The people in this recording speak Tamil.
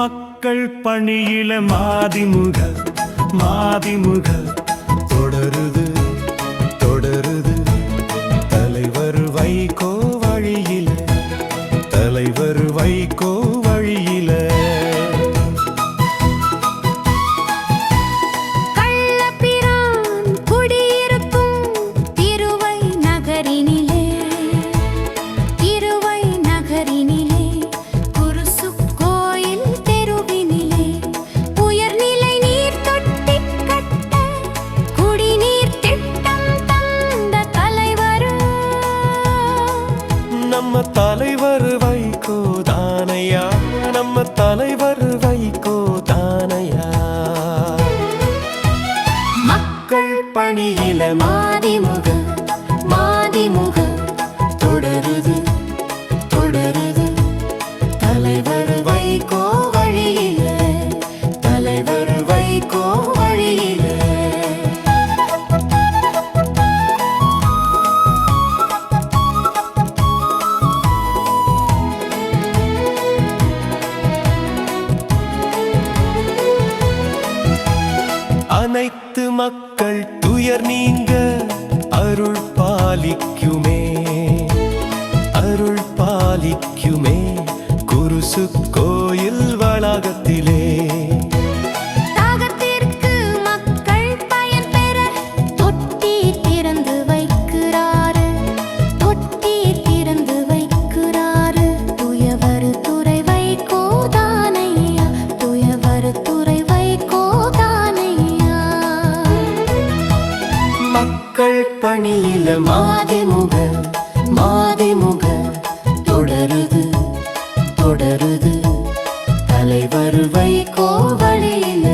மக்கள் பணியில மாதிமுக மாதிமுக. தொடருது தொடருது. தலைவர் வைகோ வழியில் தலைவர் வைகோ வழியில். நம்ம தலைவர் வைகோ தானையா? நம்ம தலைவர் அனைத்து மக்கள் துயர் நீங்க அருள் பாலிக்குமே. அருள் பாலிக்குமே. குருசு கோயில் மக்கள் பணியில மாதிமுக மாதிமுக தொடருது தொடருது. தலைவர் வைகோ வழியில